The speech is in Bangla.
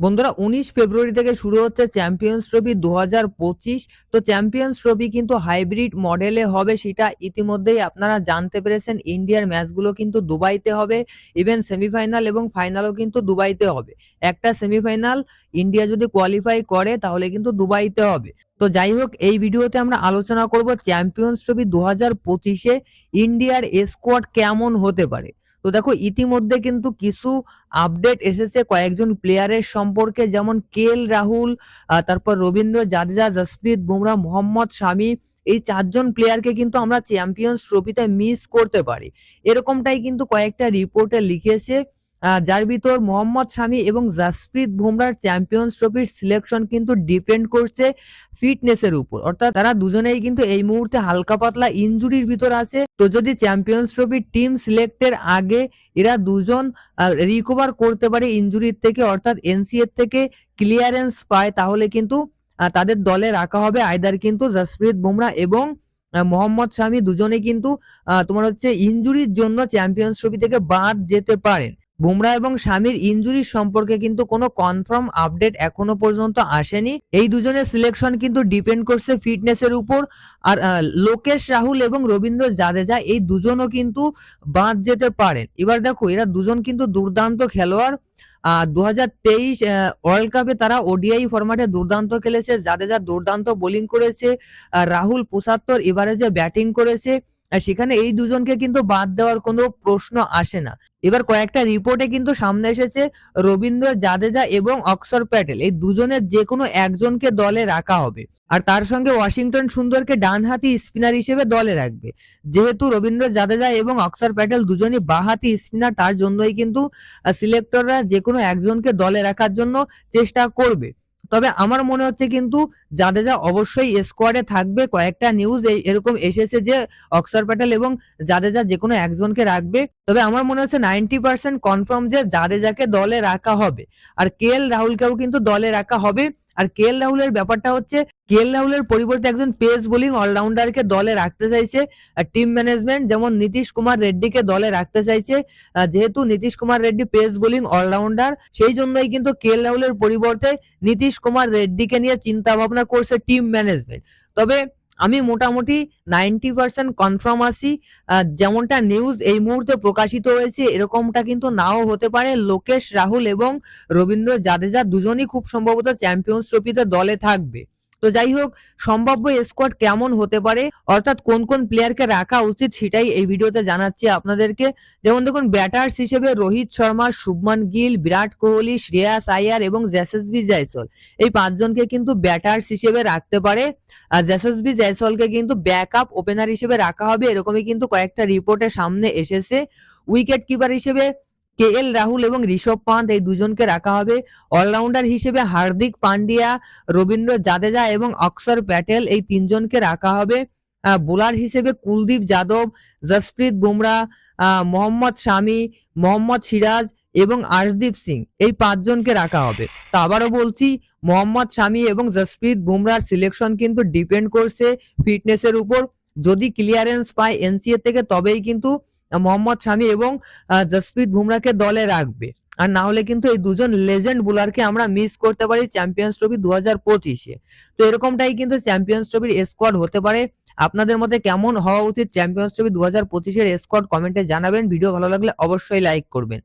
বন্ধুরা, উনিশ ফেব্রুয়ারি থেকে শুরু হচ্ছে চ্যাম্পিয়ন্স ট্রফি দুহাজার পঁচিশ। তো চ্যাম্পিয়ন্স ট্রফি কিন্তু হাইব্রিড মডেলে হবে, সেটা ইতিমধ্যেই আপনারা জানতে পেরেছেন। ইন্ডিয়ার ম্যাচগুলো কিন্তু দুবাইতে হবে ইভেন সেমিফাইনাল এবং ফাইনালও কিন্তু দুবাইতে হবে। একটা সেমিফাইনাল ইন্ডিয়া যদি কোয়ালিফাই করে, তাহলে কিন্তু দুবাইতে হবে। তো যাই হোক, এই ভিডিওতে আমরা আলোচনা করব চ্যাম্পিয়ন্স ট্রফি দু হাজার পঁচিশে ইন্ডিয়ার স্কোয়াড কেমন হতে পারে। তো দেখো ইতিমধ্যে কিন্তু কিছু আপডেট এসেছে। কয়েকজন প্লেয়ারের সম্পর্কে যেমন কে এল রাহুল তারপর রবীন্দ্র জাদেজা, জসপ্রীত বুমরা, মোহাম্মদ শামি, এই চারজন প্লেয়ারকে কিন্তু আমরা চ্যাম্পিয়ন্স ট্রফিতে মিস করতে পারি। এরকমটাই কিন্তু কয়েকটা রিপোর্টে লিখেছে। যার ভিতর মোহাম্মদ শামি এবং জাসপ্রীত বুমরার চ্যাম্পিয়ন্স ট্রফির সিলেকশন কিন্তু ডিপেন্ড করছে ফিটনেসের উপর। অর্থাৎ তারা দুজনেই কিন্তু এই মুহূর্তে হালকা পাতলা ইনজুরির ভিতর আছে। তো যদি চ্যাম্পিয়ন্স ট্রফির টিম সিলেক্টের আগে এরা দুজন রিকভার করতে পারে ইনজুরির থেকে, অর্থাৎ এনসিএর থেকে ক্লিয়ারেন্স পায়, তাহলে কিন্তু তাদের দলে রাখা হবে আইদার কিন্তু জাসপ্রীত বুমরা এবং মোহাম্মদ শামি দুজনে কিন্তু তোমার হচ্ছে ইনজুরির জন্য চ্যাম্পিয়ন্স ট্রফি থেকে বাদ যেতে পারেন। বুমরা এবং স্বামীর ইনজুরির সম্পর্কে কিন্তু কোনো কনফার্ম আপডেট এখনও পর্যন্ত আসেনি। এই দুজনের সিলেকশন কিন্তু ডিপেন্ড করছে ফিটনেসের উপর। আর লোকেশ, রাহুল এবং রবীন্দ্র জাদেজা এই দুজনও কিন্তু বাদ যেতে পারেন। এবার দেখো, এরা দুজন কিন্তু দুর্দান্ত খেলোয়াড়। দু হাজার তেইশ ওয়ার্ল্ড কাপে তারা ওডিআই ফরম্যাটে দুর্দান্ত খেলেছে। জাদেজা দুর্দান্ত বোলিং করেছে। রাহুল পঁচাত্তর এভারেজে ব্যাটিং করেছে। সেখানে এই দুজনকে কিন্তু বাদ দেওয়ার কোনো প্রশ্ন আসে না। এবার কয়েকটা রিপোর্টে কিন্তু সামনে এসেছে রবীন্দ্র জাদেজা এবং অক্সর প্যাটেল। এই দুজনের যে কোনো একজনকে দলে রাখা হবে। আর তার সঙ্গে ওয়াশিংটন সুন্দরকে ডানহাতি স্পিনার হিসেবে দলে রাখবে। যেহেতু রবীন্দ্র জাদেজা এবং অক্সর প্যাটেল দুজনই বাহাতি স্পিনার তার জন্যই কিন্তু সিলেক্টররা যে কোনো একজনকে দলে রাখার জন্য চেষ্টা করবে। তবে আমার মনে হচ্ছে কিন্তু জাদেজা অবশ্যই স্কোয়াডে থাকবে, কয়েকটা নিউজ এরকম এসেছে যে অক্সর প্যাটেল এবং জাদেজা যে কোনো একজনকে রাখবে। তবে আমার মনে হচ্ছে নাইনটি পার্সেন্ট কনফার্ম যে জাদেজাকে দলে রাখা হবে। আর কে এল রাহুলকেও কিন্তু দলে রাখা হবে। আর কে এল রাহুলের ব্যাপারটা হচ্ছে কে এল রাহুলের পরিবর্তে একজন পেস বোলিং অলরাউন্ডারকে দলে রাখতে চাইছে। টিম ম্যানেজমেন্ট যেমন নীতিশ কুমার রেড্ডিকে দলে রাখতে চাইছে। যেহেতু Nitish Kumar Reddy pace bowling allrounder সেই জন্যই কিন্তু কে এল রাহুলের পরিবর্তে নীতিশ কুমার রেড্ডিকে নিয়ে চিন্তা ভাবনা করছে টিম ম্যানেজমেন্ট তবে আমি মোটামুটি নাইনটি পার্সেন্ট কনফার্ম আছি। যেমনটা নিউজ এই মুহূর্তে প্রকাশিত হয়েছে, এরকমটা কিন্তু নাও হতে পারে। লোকেশ রাহুল এবং রবীন্দ্র জাদেজা দুজনই খুব সম্ভবত চ্যাম্পিয়ন্স ট্রফিতে দলে থাকবে। তো যাই হোক, সম্ভাব্য স্কোয়াড কেমন হতে পারে, অর্থাৎ কোন কোন প্লেয়ারকে রাখা উচিত সেটাই এই ভিডিওতে জানাচ্ছি আপনাদেরকে। যেমন দেখুন ব্যাটার্স হিসেবে রোহিত শর্মা, শুভমান গিল, বিরাট কোহলি, শ্রেয়াস আয়ার এবং জেসএসবি জয়সল এই পাঁচজনকে কিন্তু ব্যাটার্স হিসেবে রাখতে পারে। আর জেসএসবি জয়সলকে কিন্তু ব্যাকআপ ওপেনার হিসেবে রাখা হবে, এরকমই কিন্তু কয়েকটা রিপোর্টের সামনে এসেছে। উইকেট কিপার হিসেবে কে এল রাহুল এবং ঋষভ পান্ত এই দুজনকে রাখা হবে। অলরাউন্ডার হিসেবে হার্দিক পান্ডিয়া, রবীন্দ্র জাদেজা এবং অক্ষর প্যাটেল এই তিনজনকে রাখা হবে। বোলার হিসেবে কুলদীপ যাদব, জসপ্রীত বুমরা মোহাম্মদ শামি, মোহাম্মদ সিরাজ এবং আর্শদীপ সিং এই পাঁচজনকে রাখা হবে। তো আবারও বলছি, মোহাম্মদ শামি এবং জসপ্রীত বুমরার সিলেকশন কিন্তু ডিপেন্ড করছে ফিটনেসের উপর। যদি ক্লিয়ারেন্স পায় এনসিএ থেকে, তবেই কিন্তু মোহাম্মদ শামি এবং জসপ্রীত বুমরাকে দলে রাখবে। আর না হলে কিন্তু এই দুজন লেজেন্ড বোলারকে আমরা মিস করতে পারি চ্যাম্পিয়ন্স ট্রফি দু হাজার পঁচিশে। তো এরকমটাই কিন্তু চ্যাম্পিয়ন্স ট্রফির স্কোয়াড হতে পারে। আপনাদের মধ্যে কেমন হওয়া উচিত চ্যাম্পিয়ন্স ট্রফি দু হাজার পঁচিশের স্কোয়াড কমেন্টে জানাবেন। ভিডিও ভালো লাগলে অবশ্যই লাইক করবেন।